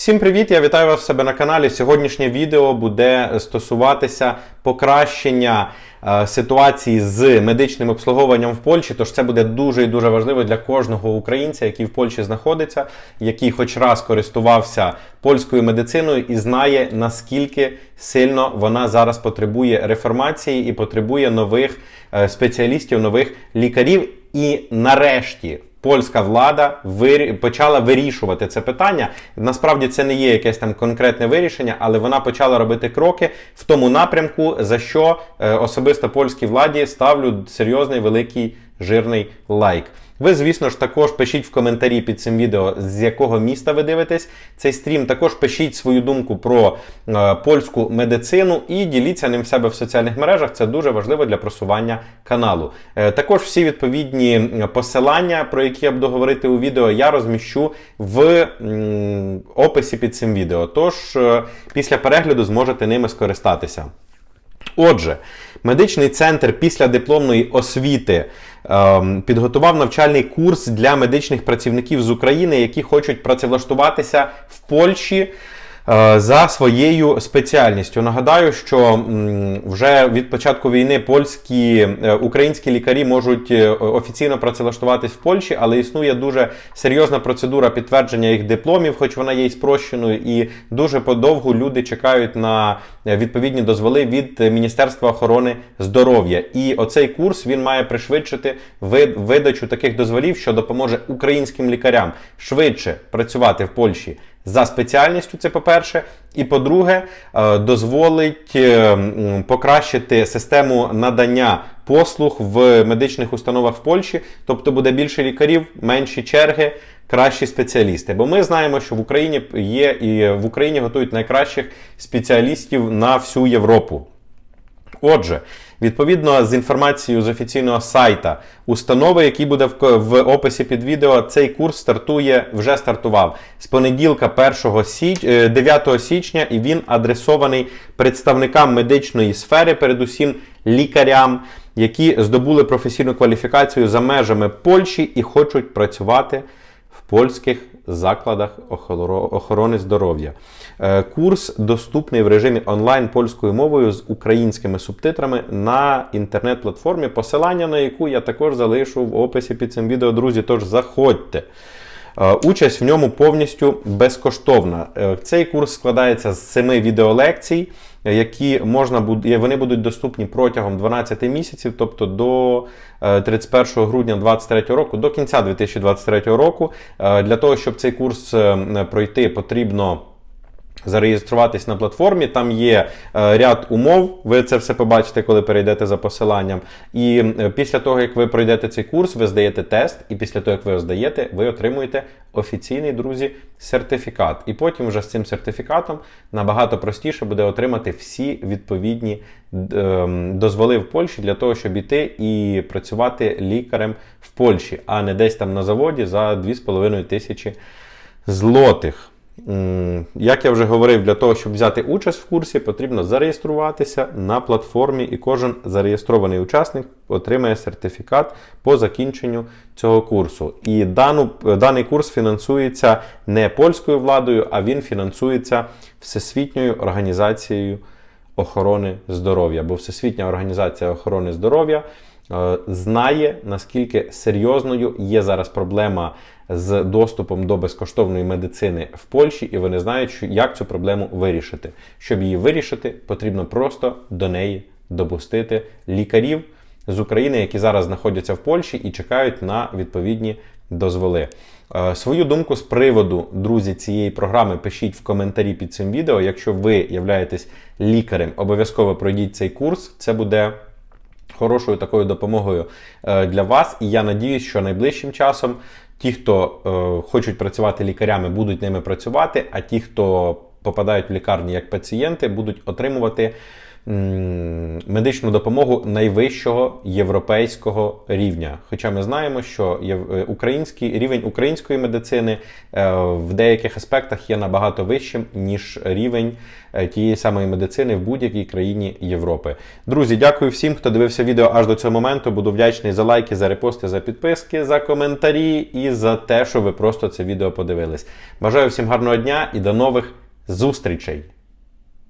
Всім привіт! Я вітаю вас в себе на каналі. Сьогоднішнє відео буде стосуватися покращення е, ситуації з медичним обслуговуванням в Польщі. Тож це буде дуже і дуже важливо для кожного українця, який в Польщі знаходиться, який хоч раз користувався польською медициною і знає наскільки сильно вона зараз потребує реформації і потребує нових е, спеціалістів, нових лікарів. І нарешті польська влада вирі- почала вирішувати це питання. Насправді це не є якесь там конкретне вирішення, але вона почала робити кроки в тому напрямку, за що е, особисто польській владі ставлю серйозний великий жирний лайк. Ви, звісно ж, також пишіть в коментарі під цим відео, з якого міста ви дивитесь цей стрім. Також пишіть свою думку про е, польську медицину і діліться ним в себе в соціальних мережах. Це дуже важливо для просування каналу. Е, також всі відповідні посилання, про які я буду говорити у відео, я розміщу в м, описі під цим відео. Тож е, після перегляду зможете ними скористатися. Отже, медичний центр після дипломної освіти підготував навчальний курс для медичних працівників з України, які хочуть працевлаштуватися в Польщі. Е, За своєю спеціальністю нагадаю, що вже від початку війни польські е, українські лікарі можуть е, офіційно працевлаштуватись в Польщі, але існує дуже серйозна процедура підтвердження їх дипломів, хоч вона є і спрощеною, і дуже подовго люди чекають на відповідні дозволи від Міністерства охорони здоров'я. І оцей курс він має пришвидшити видачу таких дозволів, що допоможе українським лікарям швидше працювати в Польщі за спеціальністю. Це по-перше, і по-друге, е, дозволить е, покращити систему надання послуг в медичних установах в Польщі, тобто буде більше лікарів, менші черги. Кращі спеціалісти, бо ми знаємо, що в Україні є і в Україні готують найкращих спеціалістів на всю Європу. Отже, відповідно з інформацією з офіційного сайта установи, який буде в, в описі під відео, цей курс стартує, вже стартував. З понеділка 1 січ, е, 9 січня, і він адресований представникам медичної сфери, передусім лікарям, які здобули професійну кваліфікацію за межами Польщі і хочуть працювати польських закладах охорони здоров'я. Е, Курс доступний в режимі онлайн польською мовою з українськими субтитрами на інтернет-платформі, посилання на яку я також залишу в описі під цим відео, друзі. Тож заходьте. Е, Участь в ньому повністю безкоштовна. Е, Цей курс складається з семи відеолекцій, е, які можна вони будуть доступні протягом 12 місяців, тобто до е, 31 грудня 2023 року, до кінця 2023 року. Для того, щоб цей курс е, пройти, потрібно. Зареєструватись на платформі, там є е, ряд умов. Ви це все побачите, коли перейдете за посиланням. І е, після того, як ви пройдете цей курс, ви здаєте тест, і після того, як ви його здаєте, ви отримуєте офіційний, друзі, сертифікат. І потім вже з цим сертифікатом набагато простіше буде отримати всі відповідні ем, дозволи в Польщі для того, щоб іти і працювати лікарем в Польщі, а не десь там на заводі за 2,5 тисячі злотих. Як я вже говорив, для того, щоб взяти участь в курсі, потрібно зареєструватися на платформі, і кожен зареєстрований учасник отримає сертифікат по закінченню цього курсу. І дану, даний курс фінансується не польською владою, а він фінансується Всесвітньою організацією охорони здоров'я. Бо Всесвітня організація охорони здоров'я знає, наскільки серйозною є зараз проблема з доступом до безкоштовної медицини в Польщі, і вони знають, як цю проблему вирішити. Щоб її вирішити, потрібно просто до неї допустити лікарів з України, які зараз знаходяться в Польщі і чекають на відповідні дозволи. Е, Свою думку з приводу, друзі, цієї програми пишіть в коментарі під цим відео. Якщо ви являєтесь лікарем, обов'язково пройдіть цей курс. Це буде хорошою такою допомогою е, для вас. І я надіюсь, що найближчим часом ті, хто е, хочуть працювати лікарями, будуть ними працювати, а ті, хто попадають в лікарні як пацієнти, будуть отримувати медичну допомогу найвищого європейського рівня. Хоча ми знаємо, що е, український рівень української медицини е, в деяких аспектах є набагато вищим, ніж рівень е, тієї самої медицини в будь-якій країні Європи. Друзі, дякую всім, хто дивився відео аж до цього моменту. Буду вдячний за лайки, за репости, за підписки, за коментарі і за те, що ви просто це відео подивились. Бажаю всім гарного дня і до нових зустрічей!